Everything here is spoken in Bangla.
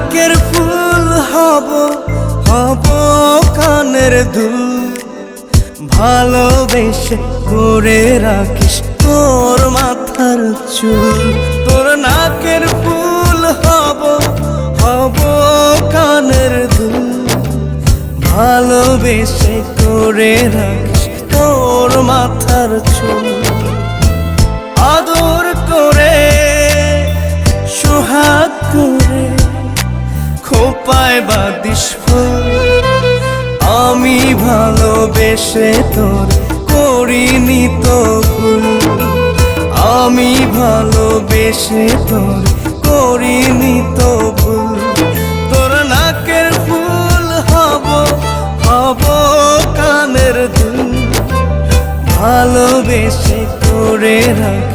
নাকের ফুল হব হব কানের দুল। ভালোবেসে করে রাখিস তোর মাথার চুল। তোর নাকের ফুল হব হব কানের দুল। ভালোবেসে করে রাখিস তোর মাথার চুল। আদর করে বাদিস ফুল আমি ভালোবেসে তোর করিনি তো ভুল। আমি ভালোবেসে তোর করিনি তো ভুল। তোর নাকের ফুল হব হব কানের দুল। ভালোবেসে করে রাখ।